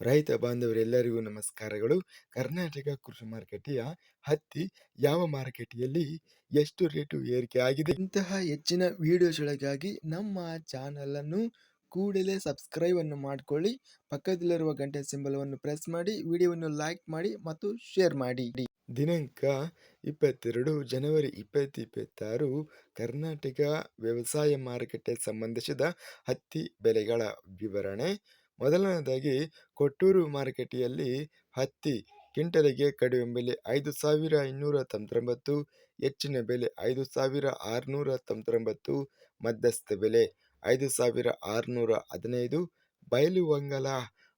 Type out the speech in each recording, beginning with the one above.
ರೈತ ಬಾಂಧವರೆಲ್ಲರಿಗೂ ನಮಸ್ಕಾರಗಳು. ಕರ್ನಾಟಕ ಕೃಷಿ ಮಾರುಕಟ್ಟೆಯ ಹತ್ತಿ ಯಾವ ಮಾರುಕಟ್ಟೆಯಲ್ಲಿ ಎಷ್ಟು ರೇಟು ಏರಿಕೆ ಆಗಿದೆ? ಇಂತಹ ಹೆಚ್ಚಿನ ವಿಡಿಯೋಸ್ಗಳಿಗಾಗಿ ನಮ್ಮ ಚಾನಲನ್ನು ಕೂಡಲೇ ಸಬ್ಸ್ಕ್ರೈಬ್ ಅನ್ನು ಮಾಡಿಕೊಳ್ಳಿ. ಪಕ್ಕದಲ್ಲಿರುವ ಗಂಟೆ ಸಿಂಬಲವನ್ನು ಪ್ರೆಸ್ ಮಾಡಿ, ವಿಡಿಯೋವನ್ನು ಲೈಕ್ ಮಾಡಿ ಮತ್ತು ಶೇರ್ ಮಾಡಿ. ದಿನಾಂಕ ಇಪ್ಪತ್ತೆರಡು ಜನವರಿ ಇಪ್ಪತ್ತು ಇಪ್ಪತ್ತಾರು ಕರ್ನಾಟಕ ವ್ಯವಸಾಯ ಮಾರುಕಟ್ಟೆ ಸಂಬಂಧಿಸಿದ ಹತ್ತಿ ಬೆಲೆಗಳ ವಿವರಣೆ. ಮೊದಲನೇದಾಗಿ ಕೊಟ್ಟೂರು ಮಾರುಕಟ್ಟೆಯಲ್ಲಿ ಹತ್ತಿ ಕ್ವಿಂಟಲಿಗೆ ಕಡಿಮೆ ಬೆಲೆ ಐದು ಸಾವಿರ ಇನ್ನೂರ ತೊಂಬತ್ತೊಂಬತ್ತು, ಹೆಚ್ಚಿನ ಬೆಲೆ ಐದು ಸಾವಿರ ಆರುನೂರ ತೊಂಬತ್ತೊಂಬತ್ತು, ಮಧ್ಯಸ್ಥ ಬೆಲೆ ಐದು ಸಾವಿರ ಆರುನೂರ ಹದಿನೈದು. ಬಯಲುವಂಗಲ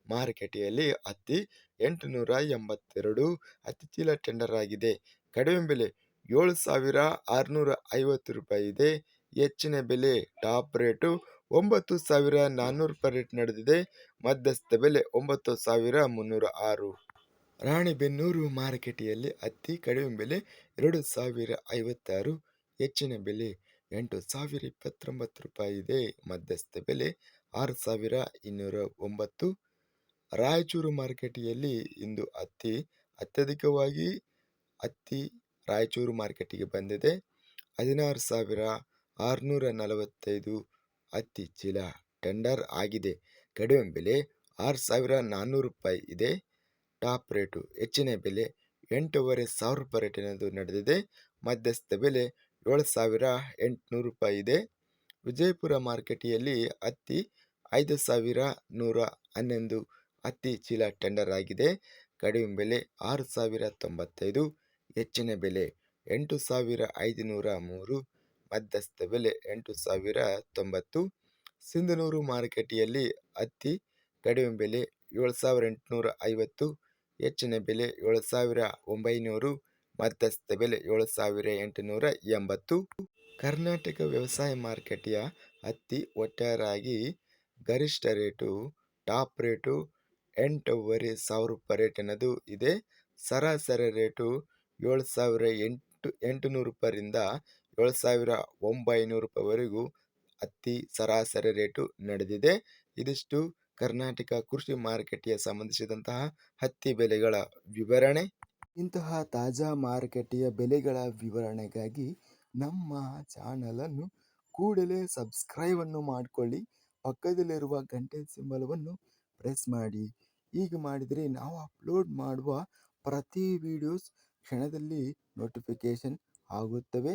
ಮಾರುಕಟ್ಟೆಯಲ್ಲಿ ಹತ್ತಿ ಎಂಟುನೂರ ಎಂಬತ್ತೆರಡು, ಹತ್ತಿ ಚೀಲ ಟೆಂಡರ್ ಆಗಿದೆ. ಕಡಿಮೆ ಬೆಲೆ ಏಳು ಸಾವಿರ ಆರುನೂರ ಐವತ್ತು ರೂಪಾಯಿ ಇದೆ. ಹೆಚ್ಚಿನ ಬೆಲೆ ಟಾಪ್ ರೇಟು ಒಂಬತ್ತು ಸಾವಿರ ನಾನ್ನೂರು ರೂಪಾಯಿ ರೇಟ್ ನಡೆದಿದೆ. ಮಧ್ಯಸ್ಥ ಬೆಲೆ ಒಂಬತ್ತು ಸಾವಿರ ಮುನ್ನೂರ ಆರು. ರಾಣಿಬೆನ್ನೂರು ಮಾರುಕಟ್ಟೆಯಲ್ಲಿ ಅತಿ ಕಡಿಮೆ ಬೆಲೆ ಎರಡು ಸಾವಿರ ಐವತ್ತಾರು. ಹೆಚ್ಚಿನ ಬೆಲೆ ಎಂಟು ಸಾವಿರ ಇಪ್ಪತ್ತೊಂಬತ್ತು ರೂಪಾಯಿ ಇದೆ. ಮಧ್ಯಸ್ಥ ಬೆಲೆ ಆರು ಸಾವಿರ ಇನ್ನೂರ ಒಂಬತ್ತು. ರಾಯಚೂರು ಮಾರುಕಟ್ಟೆಯಲ್ಲಿ ಇಂದು ಅತಿ ಅತ್ಯಧಿಕವಾಗಿ ಹತ್ತಿ ರಾಯಚೂರು ಮಾರ್ಕೆಟಿಗೆ ಬಂದಿದೆ. ಹದಿನಾರು ಸಾವಿರ ಆರುನೂರ ನಲವತ್ತೈದು ಹತ್ತಿ ಚೀಲ ಟೆಂಡರ್ ಆಗಿದೆ. ಕಡಿಮೆ ಬೆಲೆ ಆರು ಸಾವಿರ ನಾನ್ನೂರು ರೂಪಾಯಿ ಇದೆ. ಟಾಪ್ ರೇಟು ಹೆಚ್ಚಿನ ಬೆಲೆ ಎಂಟೂವರೆ ಸಾವಿರ ರೂಪಾಯಿ ರೇಟಿನದು ನಡೆದಿದೆ. ಮಧ್ಯಸ್ಥ ಬೆಲೆ ಏಳು ಸಾವಿರ ಎಂಟುನೂರು ರೂಪಾಯಿ ಇದೆ. ವಿಜಯಪುರ ಮಾರ್ಕೆಟಿಯಲ್ಲಿ ಹತ್ತಿ ಐದು ಸಾವಿರ ನೂರ ಹನ್ನೊಂದು ಹತ್ತಿ ಚೀಲ ಟೆಂಡರ್ ಆಗಿದೆ. ಕಡಿಮೆ ಬೆಲೆ ಆರು ಸಾವಿರ ತೊಂಬತ್ತೈದು, ಹೆಚ್ಚಿನ ಬೆಲೆ ಎಂಟು ಸಾವಿರ ಐದುನೂರ ಮೂರು ಮಧ್ಯಸ್ಥ ಬೆಲೆ ಎಂಟು ಸಾವಿರ ತೊಂಬತ್ತು. ಸಿಂಧನೂರು ಮಾರುಕಟ್ಟೆಯಲ್ಲಿ ಹತ್ತಿ ಕಡಿಮೆ ಬೆಲೆ ಏಳು ಸಾವಿರ ಎಂಟುನೂರ ಐವತ್ತು. ಹೆಚ್ಚಿನ ಬೆಲೆ ಏಳು ಸಾವಿರ ಒಂಬೈನೂರು. ಮಧ್ಯಸ್ಥ ಬೆಲೆ ಏಳು ಸಾವಿರ ಎಂಟುನೂರ ಎಂಬತ್ತು. ಕರ್ನಾಟಕ ವ್ಯವಸಾಯ ಮಾರುಕಟ್ಟೆಯ ಹತ್ತಿ ಒಟ್ಟಾರಾಗಿ ಗರಿಷ್ಠ ರೇಟು, ಟಾಪ್ ರೇಟು ಎಂಟೂವರೆ ಸಾವಿರ ರೂಪಾಯಿ ರೇಟ್ ಅನ್ನೋದು ಇದೆ. ಸರಾಸರಿ ರೇಟು ಏಳು ಸಾವಿರ ಎಂಟು, ಎಂಟುನೂರು ರೂಪಾಯಿಂದ ಏಳು ಸಾವಿರ ಒಂಬೈನೂರು ರೂಪಾಯಿವರೆಗೂ ಹತ್ತಿ ಸರಾಸರಿ ರೇಟು ನಡೆದಿದೆ. ಇದಿಷ್ಟು ಕರ್ನಾಟಕ ಕೃಷಿ ಮಾರುಕಟ್ಟೆಗೆ ಸಂಬಂಧಿಸಿದಂತಹ ಹತ್ತಿ ಬೆಲೆಗಳ ವಿವರಣೆ. ಇಂತಹ ತಾಜಾ ಮಾರುಕಟ್ಟೆಯ ಬೆಲೆಗಳ ವಿವರಣೆಗಾಗಿ ನಮ್ಮ ಚಾನಲನ್ನು ಕೂಡಲೇ ಸಬ್ಸ್ಕ್ರೈಬನ್ನು ಮಾಡಿಕೊಳ್ಳಿ. ಪಕ್ಕದಲ್ಲಿರುವ ಗಂಟೆ ಸಿಂಬಲವನ್ನು ಪ್ರೆಸ್ ಮಾಡಿ. ಹೀಗೆ ಮಾಡಿದರೆ ನಾವು ಅಪ್ಲೋಡ್ ಮಾಡುವ ಪ್ರತಿ ವಿಡಿಯೋಸ್ ಕ್ಷಣದಲ್ಲಿ ನೋಟಿಫಿಕೇಷನ್ ಆಗುತ್ತವೆ.